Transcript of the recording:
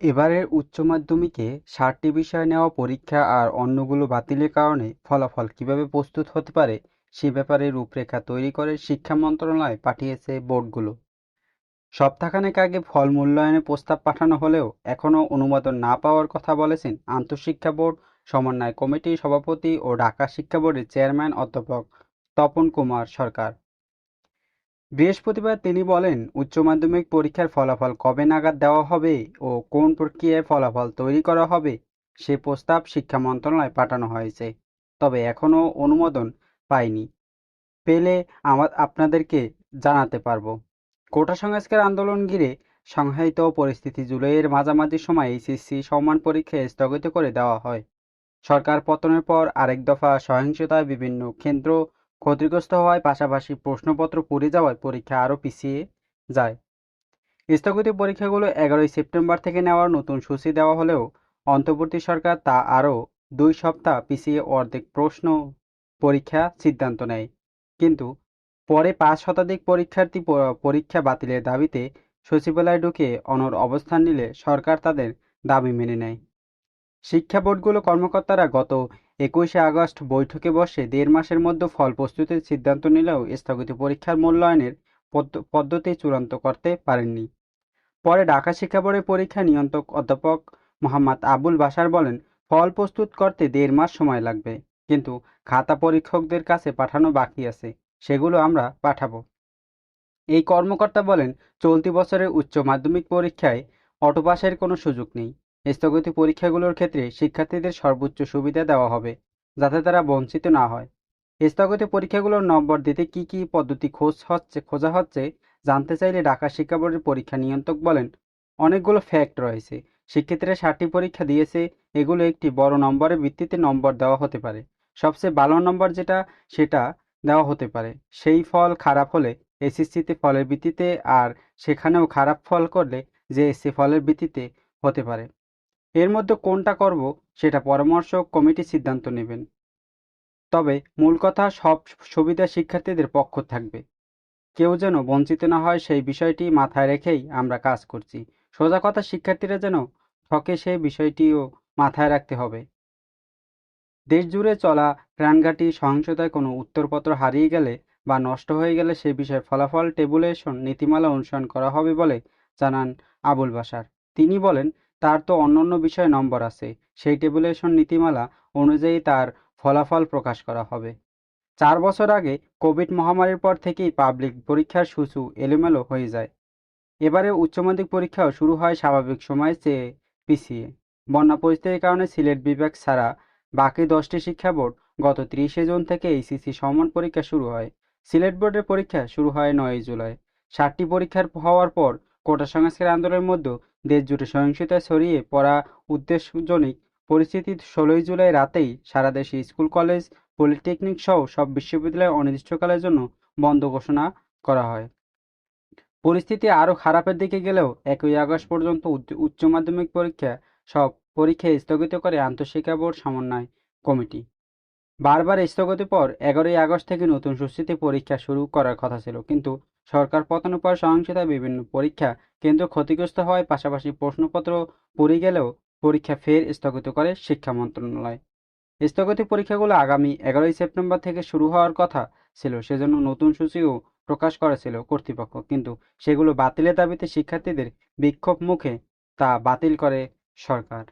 এবারের উচ্চ মাধ্যমিকে ষাটটি বিষয়ে নেওয়া পরীক্ষা আর অন্যগুলো বাতিলের কারণে ফলাফল কীভাবে প্রস্তুত হতে পারে সে ব্যাপারে রূপরেখা তৈরি করে শিক্ষা মন্ত্রণালয় পাঠিয়েছে বোর্ডগুলো। সপ্তাহখানেক আগে ফল মূল্যায়নের প্রস্তাব পাঠানো হলেও এখনও অনুমোদন না পাওয়ার কথা বলেছেন আন্তঃশিক্ষা বোর্ড, সমন্বয় কমিটির সভাপতি ও ঢাকা শিক্ষা বোর্ডের চেয়ারম্যান অধ্যাপক তপন কুমার সরকার। বৃহস্পতিবার তিনি বলেন, উচ্চ মাধ্যমিক পরীক্ষার ফলাফল কবে নাগাদ দেওয়া হবে ও কোন প্রক্রিয়ায় ফলাফল তৈরি করা হবে সে প্রস্তাব শিক্ষা মন্ত্রণালয়ে পাঠানো হয়েছে, তবে এখনও অনুমোদন পায়নি পেলে আমার আপনাদেরকে জানাতে পারব। কোটা সংস্কার আন্দোলন ঘিরে সংঘায়িত পরিস্থিতি জুলাইয়ের মাঝামাঝি সময় এইচএসসি সম্মান পরীক্ষা স্থগিত করে দেওয়া হয়। সরকার পতনের পর আরেক দফা সহিংসতায় বিভিন্ন কেন্দ্র ক্ষতিগ্রস্ত হওয়ায় পাশাপাশি প্রশ্নপত্র পড়ে যাওয়ায় পরীক্ষা আরও পিছিয়ে যায়। স্থগিত পরীক্ষাগুলো এগারোই সেপ্টেম্বর থেকে নেওয়ার নতুন সূচি দেওয়া হলেও অন্তর্বর্তী সরকার তা আরও দুই সপ্তাহ পিছিয়ে অর্ধেক প্রশ্ন পরীক্ষা সিদ্ধান্ত নেয়। কিন্তু পরে পাঁচ শতাধিক পরীক্ষার্থী পরীক্ষা বাতিলের দাবিতে সচিবালয়ে ঢুকে অনর অবস্থান নিলে সরকার তাদের দাবি মেনে নেয়। শিক্ষা বোর্ডগুলো কর্মকর্তারা গত একুশে আগস্ট বৈঠকে বসে দেড় মাসের মধ্যে ফল প্রস্তুতির সিদ্ধান্ত নিলেও স্থগিত পরীক্ষার মূল্যায়নের পদ্ধতি চূড়ান্ত করতে পারেননি। পরে ঢাকা শিক্ষা বোর্ডের পরীক্ষা নিয়ন্ত্রক অধ্যাপক মোহাম্মদ আবুল বাসার বলেন, ফল প্রস্তুত করতে দেড় মাস সময় লাগবে, কিন্তু খাতা পরীক্ষকদের কাছে পাঠানো বাকি আছে, সেগুলো আমরা পাঠাবো। এই কর্মকর্তা বলেন, চলতি বছরের উচ্চ মাধ্যমিক পরীক্ষায় অটোপাসের কোনো সুযোগ নেই। স্থগিত পরীক্ষাগুলোর ক্ষেত্রে শিক্ষার্থীদের সর্বোচ্চ সুবিধা দেওয়া হবে, যাতে তারা বঞ্চিত না হয়। স্থগিত পরীক্ষাগুলোর নম্বর দিতে কি কি পদ্ধতি খোঁজ হচ্ছে, খোঁজা হচ্ছে জানতে চাইলে ঢাকা শিক্ষা বোর্ডের পরীক্ষা নিয়ন্ত্রক বলেন, অনেকগুলো ফ্যাক্ট রয়েছে। শিক্ষার্থীরা ষাটটি পরীক্ষা দিয়েছে, এগুলো একটি বড় নম্বরের ভিত্তিতে নম্বর দেওয়া হতে পারে। সবচেয়ে ভালো নম্বর যেটা, সেটা দেওয়া হতে পারে। সেই ফল খারাপ হলে এসএসসিতে ফলের ভিত্তিতে, আর সেখানেও খারাপ ফল করলে যে এসসি ফলের ভিত্তিতে হতে পারে। এর মধ্যে কোনটা করব সেটা পরামর্শ কমিটি সিদ্ধান্ত নেবেন। তবে মূল কথা সব সুবিধা শিক্ষার্থীদের পক্ষ থাকবে। কেউ যেন বঞ্চিত না হয় সেই বিষয়টি মাথায় রেখেই আমরা কাজ করছি। সোজা কথা, শিক্ষার্থীরা যেন ঠকে সেই বিষয়টিও মাথায় রাখতে হবে। দেশ জুড়ে চলা প্রাণঘাতী সহিংসতায় কোনো উত্তরপত্র হারিয়ে গেলে বা নষ্ট হয়ে গেলে সে বিষয়ে ফলাফল, টেবুলেশন, নীতিমালা অনুসরণ করা হবে বলে জানান আবুল বাসার তিনি বলেন তার তো অন্যান্য বিষয়ে নম্বর আছে। সেই টেবুলেশন নীতিমালা অনুযায়ী তার ফলাফল প্রকাশ করা হবে। চার বছর আগে কোভিড মহামারীর পর থেকেই পাবলিক পরীক্ষার সূচু এলোমেলো হয়ে যায়। এবারে উচ্চ মাধ্যমিক পরীক্ষাও শুরু হয় স্বাভাবিক সময়ের চেয়ে পিছিয়ে। বন্যা পরিস্থিতির কারণে সিলেট বিভাগ ছাড়া বাকি দশটি শিক্ষা বোর্ড গত ত্রিশে জুন থেকে এইসিসি সমান পরীক্ষা শুরু হয়। সিলেট বোর্ডের পরীক্ষা শুরু হয় নয় জুলাই। ষাটটি পরীক্ষার হওয়ার পর কোটা সংস্কার আন্দোলনের মধ্যে দেশ জুড়ে সহিংসতা ছড়িয়ে পড়া উদ্দেশ্যজনিক পরিস্থিতি ষোলোই জুলাই রাতেই সারা দেশে স্কুল, কলেজ, পলিটেকনিক সহ সব বিশ্ববিদ্যালয় অনির্দিষ্টকালের জন্য বন্ধ ঘোষণা করা হয়। পরিস্থিতি আরও খারাপের দিকে গেলেও একই আগস্ট পর্যন্ত উচ্চ মাধ্যমিক পরীক্ষা সব পরীক্ষা স্থগিত করে আন্তঃশিক্ষা বোর্ড সমন্বয় কমিটি। বারবার স্থগতির পর এগারোই আগস্ট থেকে নতুন সূচিতে পরীক্ষা শুরু করার কথা ছিল, কিন্তু সরকার পতনের পর সহিংসতায় বিভিন্ন পরীক্ষা কেন্দ্র ক্ষতিগ্রস্ত হওয়ায় পাশাপাশি প্রশ্নপত্র পড়ে গেলেও পরীক্ষা ফের স্থগিত করে শিক্ষা মন্ত্রণালয়। স্থগিত পরীক্ষাগুলো আগামী এগারোই সেপ্টেম্বর থেকে শুরু হওয়ার কথা ছিল, সেজন্য নতুন সূচিও প্রকাশ করেছিল কর্তৃপক্ষ, কিন্তু সেগুলো বাতিলের দাবিতে শিক্ষার্থীদের বিক্ষোভ মুখে তা বাতিল করে সরকার।